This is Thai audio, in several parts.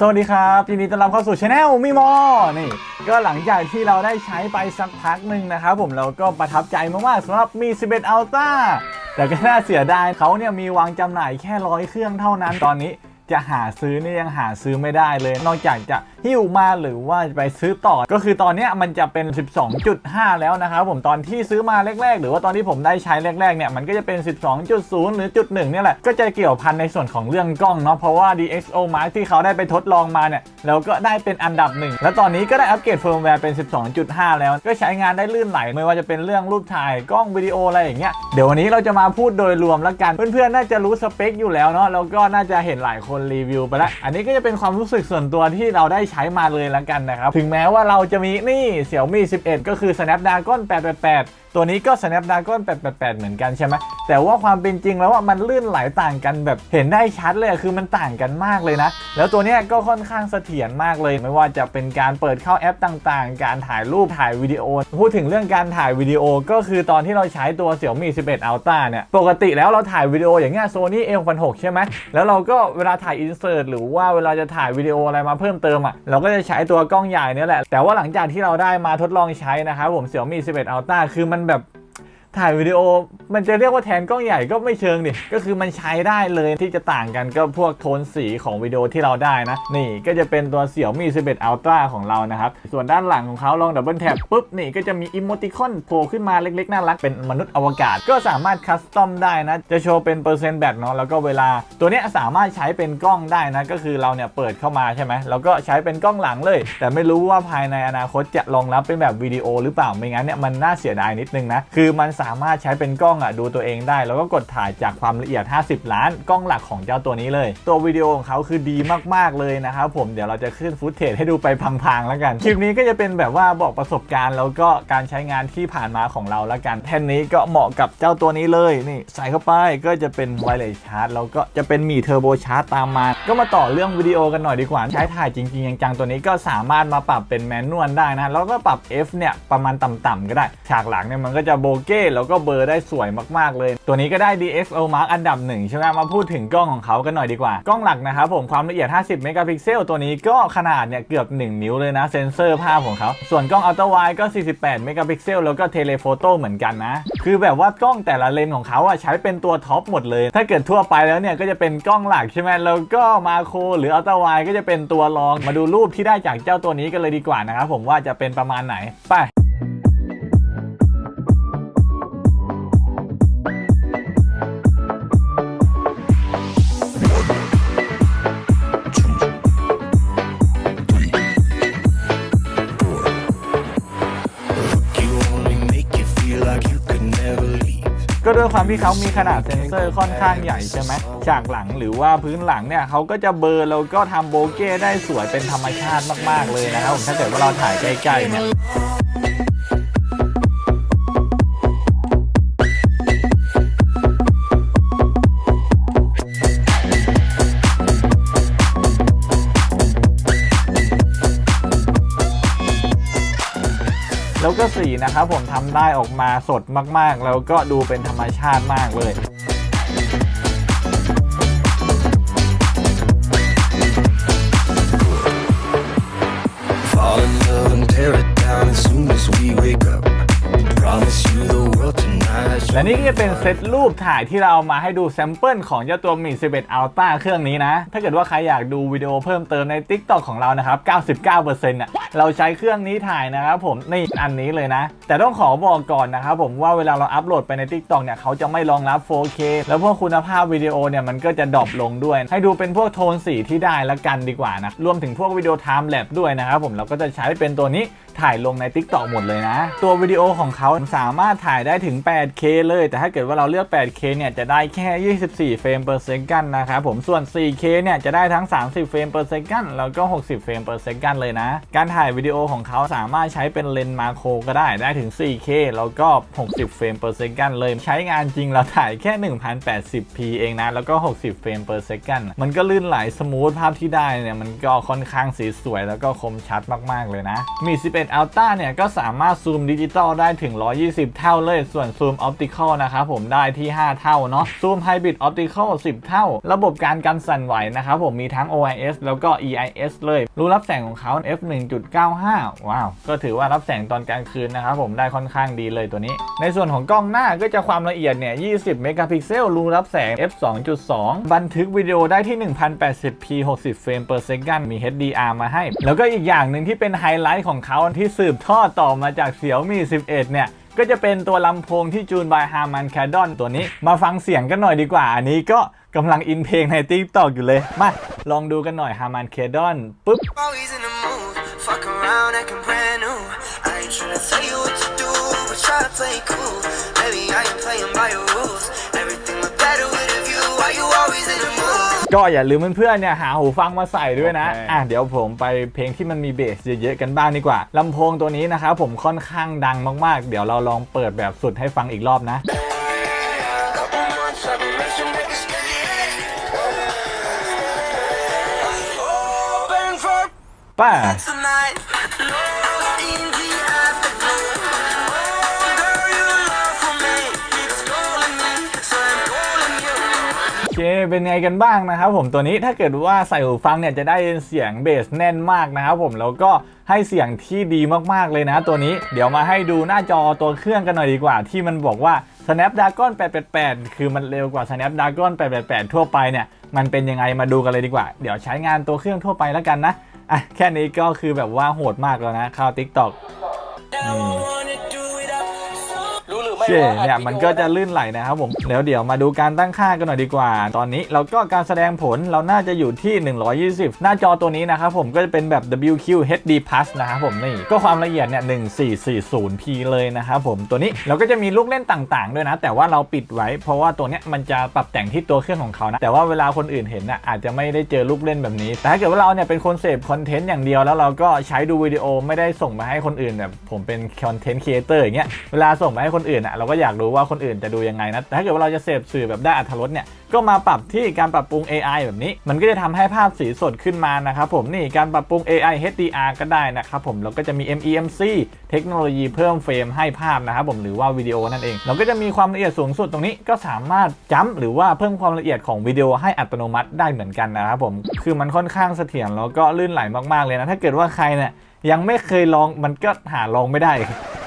สวัสดีครับยินดีต้อนรับเข้าสู่ช anel มิมอนี่ ก็หลังจากที่เราได้ใช้ไปสักพักหนึ่งนะครับผมเราก็ประทับใจมากๆสำหรับมี 11 Ultra แต่ก็น่าเสียดายเขาเนี่ยมีวางจำหน่ายแค่ร้อยเครื่องเท่านั้นตอนนี้ จะหาซื้อนี่ยังหาซื้อไม่ได้เลย นอกจากจะหิ้วมาหรือว่าไปซื้อต่อ ก็คือตอนนี้มันจะเป็น 12.5 แล้วนะครับผมตอนที่ซื้อมาแรก ๆ หรือว่าตอนที่ผมได้ใช้แรกๆเนี่ยมันก็จะเป็น 12.0 หรือจุดหนึ่งเนี่ยแหละก็จะเกี่ยวพันในส่วนของเรื่องกล้องเนาะเพราะว่า DxO Mark ที่เขาได้ไปทดลองมาเนี่ยแล้วก็ได้เป็นอันดับหนึ่งแล้วตอนนี้ก็ได้อัปเกรดเฟิร์มแวร์เป็น 12.5 แล้วก็ใช้งานได้ลื่นไหลไม่ว่าจะเป็นเรื่องรูปถ่ายกล้องวิดีโออะไรอย่างเงี้ยเดี๋ยววันนี้เราจะมาพูดโดยรวมแล้วกันเพื่อนๆน่าจะรู้สเปคอยู่แล้วเนาะแล้วก็น่าจะเห็นหลายคนรีวิวไปแล้ว อันนี้ก็จะเป็นความรู้สึกส่วนตัวที่เราได้ใช้มาเลยแล้วกันนะครับ ถึงแม้ว่าเราจะมีนี่เสี่ยวมี่11 ก็คือ Snapdragon 888 ตัวนี้ก็ Snapdragon 888 เหมือนกันใช่ไหมแต่ว่าความเป็นจริงแล้วว่ามันลื่นไหลต่างกันแบบเห็นได้ชัดเลยคือมันต่างกันมากเลยนะ แล้วตัวนี้ก็ค่อนข้างเสถียรมากเลย ไม่ว่าจะเป็นการเปิดเข้าแอปต่างๆ การถ่ายรูปถ่ายวิดีโอ พูดถึงเรื่องการถ่ายวิดีโอก็คือตอนที่เราใช้ตัว Xiaomi 11 Ultra เนี่ยปกติแล้วเราถ่ายวิดีโออย่างเงี้ย Sony A66 ใช่ไหมแล้วเราก็เวลาถ่ายอินเสิร์ตหรือว่าเวลาจะถ่ายวิดีโออะไรมาเพิ่มเติมอะเราก็จะใช้ตัวกล้องใหญ่เนี่ยแหละแต่ว่าหลังจากที่เราได้มาทดลองใช้นะครับผม Xiaomi 11 Ultra คือมันแบบ ถ่ายวิดีโอ มันจะเรียกว่าแทนกล้องใหญ่ก็ไม่เชิงดิก็คือมันใช้ได้เลยที่จะต่างกันก็พวกโทนสีของวิดีโอที่เราได้นะ นี่ก็จะเป็นตัว Xiaomi 11 Ultra ของเรานะครับ ส่วนด้านหลังของเขาลองดับเบิลแท็บปุ๊บนี่ก็จะมีอิโมติคอนโผล่ขึ้นมาเล็กๆ น่ารักเป็นมนุษย์อวกาศ ก็สามารถคัสตอมได้นะ จะโชว์เป็นเปอร์เซ็นต์แบตเนาะแล้วก็เวลา ตัวเนี้ยสามารถใช้เป็นกล้องได้นะ ก็คือเราเนี่ยเปิดเข้ามาใช่ไหมแล้วก็ใช้เป็นกล้องหลังเลย แต่ไม่รู้ว่าภายในอนาคตจะรองรับเป็นแบบวิดีโอหรือเปล่าไม่งั้นเนี่ยมันน่าเสียดายนิดนึงนะคือมันสาามารถใช้เป็นกล้องอะดูตัวเองได้ แล้วก็กดถ่ายจากความละเอียด 50 ล้านกล้องหลักของเจ้าตัวนี้เลย ตัววิดีโอของเขาคือดีมากๆเลยนะครับผมเดี๋ยวเราจะขึ้นฟุตเทจให้ดูไปพังๆแล้วกันคลิปนี้ก็จะเป็นแบบว่าบอกประสบการณ์แล้วก็การใช้งานที่ผ่านมาของเราแล้วกันแท่นนี้ก็เหมาะกับเจ้าตัวนี้เลยนี่ใส่เข้าไปก็จะเป็นไวเลสชาร์จแล้วก็จะเป็นมีเทอร์โบชาร์จตามมา ก็มาต่อเรื่องวิดีโอกันหน่อยดีกว่า ใช้ถ่ายจริงๆจังๆตัวนี้ก็สามารถมาปรับเป็นแมนนวลได้นะแล้วก็ปรับ F เนี่ยประมาณต่ำๆก็ได้ ฉากหลังเนี่ยมันก็จะโบเก้แล้วก็เบอร์ได้สวยมากๆเลย ตัวนี้ก็ได้ DxO Mark อันดับหนึ่งใช่ไหมมาพูดถึงกล้องของเขากันหน่อยดีกว่ากล้องหลักนะครับผมความละเอียด 50 เมกะพิกเซลตัวนี้ก็ขนาดเนี่ยเกือบ 1 นิ้วเลยนะเซนเซอร์ภาพของเขาส่วนกล้องอัลตร้าไวก็ 48 เมกะพิกเซลแล้วก็เทเลโฟโต้เหมือนกันนะ คือแบบว่ากล้องแต่ละเลนส์ของเขาอะใช้เป็นตัวท็อปหมดเลย ถ้าเกิดทั่วไปแล้วเนี่ยก็จะเป็นกล้องหลักใช่ไหมแล้วก็มาโครหรืออัลตร้าไวก็จะเป็นตัวรองมาดูรูปที่ได้จากเจ้าตัวนี้กันเลยดีกว่านะครับผมว่าจะเป็นประมาณไหนไป ด้วยความที่เขามีขนาดเซ็นเซอร์ค่อนข้างใหญ่ใช่ไหมฉากหลังหรือว่าพื้นหลังเนี่ยเขาก็จะเบอร์แล้วก็ทำโบเก้ได้สวยเป็นธรรมชาติมาก ๆ เลยนะครับถ้าเกิดว่าเราถ่ายใกล้ๆเนี่ย แล้วก็สีนะครับผมทำได้ออกมาสดมากๆ แล้วก็ดูเป็นธรรมชาติมากเลย และนี่ก็จะเป็นเซตรูปถ่ายที่เราเอามาให้ดูแซมเปิลของเจ้าตัวมี11 Ultra เครื่องนี้นะ ถ้าเกิดว่าใครอยากดูวิดีโอเพิ่มเติมใน TikTok ของเรานะครับ 99%น่ะเราใช้เครื่องนี้ถ่ายนะครับผมนี่อันนี้เลยนะ แต่ต้องขอบอกก่อนนะครับผมว่าเวลาเราอัปโหลดไปใน TikTok เนี่ยเขาจะไม่รองรับ 4K แล้วพวกคุณภาพวิดีโอเนี่ยมันก็จะดรอปลงด้วย ให้ดูเป็นพวกโทนสีที่ได้ละกันดีกว่านะรวมถึงพวกวิดีโอ time lapse ด้วยนะครับผมเราก็จะใช้เป็นตัวนี้ถ่ายลงใน TikTok หมดเลยนะ ตัววิดีโอของเขาสามารถถ่ายได้ถึง 8K เลย แต่ถ้าเกิดว่าเราเลือก 8K เนี่ยจะได้แค่ 24 เฟรม per second นะครับผมส่วน 4K เนี่ยจะได้ทั้ง 30 เฟรม per second แล้วก็ 60 เฟรม per second เลยนะ การถ่ายวิดีโอของเขาสามารถใช้เป็นเลนส์มาโครก็ได้ได้ถึง 4K แล้วก็ 60 เฟรม per second เลยใช้งานจริงเราถ่ายแค่ 1080p เองนะ แล้วก็ 60 เฟรม per second มันก็ลื่นไหลสมูทภาพที่ได้เนี่ยมันก็ค่อนข้างสีสวยแล้วก็คมชัดมากๆเลยนะ มี 11 Ultra เนี่ยก็สามารถซูมดิจิตอลได้ถึง 120 เท่าเลย ส่วนซูมออปติคอลนะครับผมได้ที่ 5 เท่าเนาะซูมไฮบริดออปติคอล10 เท่า ระบบการกันสั่นไหวนะครับผมมีทั้ง OIS แล้วก็ EIS เลย รูรับแสงของเขา f 1.95 ว้าว ก็ถือว่ารับแสงตอนกลางคืนนะครับผมได้ค่อนข้างดีเลยตัวนี้ ในส่วนของกล้องหน้าก็จะความละเอียดเนี่ย 20 เมกะพิกเซล รูรับแสง f 2.2 บันทึกวิดีโอได้ที่ 1080p 60 เฟรม per second มี HDR มาให้ แล้วก็อีกอย่างหนึ่งที่เป็นไฮไลท์ของเขาที่สืบทอดต่อมาจาก Xiaomi 11 เนี่ย ก็จะเป็นตัวลำโพงที่จูนบายฮาร์มันแคดดอนตัวนี้ มาฟังเสียงกันหน่อยดีกว่า อันนี้ก็กำลังอินเพลงในติ๊กตอกอยู่เลย มาลองดูกันหน่อยฮาร์มันแคดดอนปุ๊บฟัก around acting brand new. I ain't tryna tell you what to do, but try to play cool. ก็อย่าลืมเพื่อนๆเนี่ยหาหูฟังมาใส่ด้วยนะโอเคอะเดี๋ยวผมไปเพลงที่มันมีเบสเยอะๆกันบ้างดีกว่าลำโพงตัวนี้นะครับผมค่อนข้างดังมากๆ เดี๋ยวเราลองเปิดแบบสุดให้ฟังอีกรอบนะ Couple months เป็นไงกันบ้างนะครับผมตัวนี้ถ้าเกิดว่าใส่หูฟังเนี่ยจะได้เสียงเบสแน่นมากนะครับผมแล้วก็ให้เสียงที่ดีมากๆเลยนะตัวนี้ เดี๋ยวมาให้ดูหน้าจอตัวเครื่องกันหน่อยดีกว่า ที่มันบอกว่า Snapdragon 888 คือมันเร็วกว่า Snapdragon 888 ทั่วไปเนี่ยมันเป็นยังไงมาดูกันเลยดีกว่า เดี๋ยวใช้งานตัวเครื่องทั่วไปแล้วกันนะอะแค่นี้ก็คือแบบว่าโหดมากแล้วนะเข้า TikTok เช่ว่าเนี่ยมันก็จะลื่นไหลนะครับผมแล้วเดี๋ยวมาดูการตั้งค่ากันหน่อยดีกว่า ตอนนี้เราก็การแสดงผลเราน่าจะอยู่ที่ 120 หน้าจอตัวนี้นะครับผมก็จะเป็นแบบ WQ HD Plus นะครับผมนี่ก็ความละเอียดเนี่ย 1440p เลยนะครับผมตัวนี้เราก็จะมีลูกเล่นต่างๆ ด้วยนะ แต่ว่าเราปิดไว้ เพราะว่าตัวเนี้ยมันจะปรับแต่งที่ตัวเครื่องของเขานะแต่ว่าเวลาคนอื่นเห็นน่ะอาจจะไม่ได้เจอลูกเล่นแบบนี้ แต่ถ้าเกิดว่าเราเนี่ยเป็นคนเสพคอนเทนต์อย่างเดียวแล้วเราก็ใช้ดูวิดีโอไม่ได้ส่งมาให้คนอื่นแบบผมเป็นคอนเทนต์ครีเอเตอร์อย่างเงี้ยเวลาส่งมาให้คนอื่นอะเราก็อยากรู้ว่าคนอื่นจะดูยังไงนะแต่ถ้าเกิดว่าเราจะเสพสื่อแบบได้อัธรสเนี่ยก็มาปรับที่การปรับปรุง AI แบบนี้ มันก็จะทำให้ภาพสีสดขึ้นมานะครับผมนี่การปรับปรุง AI HDR ก็ได้นะครับผมแล้วก็จะมี MEMC เทคโนโลยีเพิ่มเฟรมให้ภาพนะครับผมหรือว่าวิดีโอนั่นเอง เราก็จะมีความละเอียดสูงสุดตรงนี้ก็สามารถจัมป์หรือว่าเพิ่มความละเอียดของวิดีโอให้อัตโนมัติได้เหมือนกันนะครับผมคือมันค่อนข้างเสถียรแล้วก็ลื่นไหลมากๆเลยนะถ้าเกิดว่าใครเนี่ยยังไม่เคยลองมันก็หาลองไม่ได้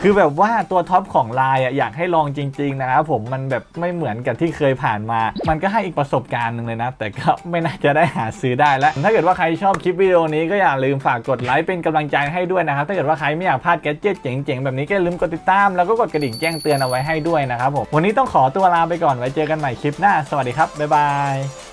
คือแบบว่าตัวท็อปของไลน์อะอยากให้ลองจริง ๆ นะครับผมมันแบบไม่เหมือนกับที่เคยผ่านมา มันก็ให้อีกประสบการณ์หนึ่งเลยนะ แต่ก็ไม่น่าจะได้หาซื้อได้แล้ว ถ้าเกิดว่าใครชอบคลิปวิดีโอนี้ก็อย่าลืมฝากกดไลค์เป็นกำลังใจให้ด้วยนะครับ ถ้าเกิดว่าใครไม่อยากพลาดแกดเจิตเจ๋งๆ แบบนี้ก็อย่าลืมกดติดตาม แล้วก็กดกระดิ่งแจ้งเตือนเอาไว้ให้ด้วยนะครับผมวันนี้ต้องขอตัวลาไปก่อนไว้เจอกันใหม่คลิปหน้า สวัสดีครับบ๊ายบาย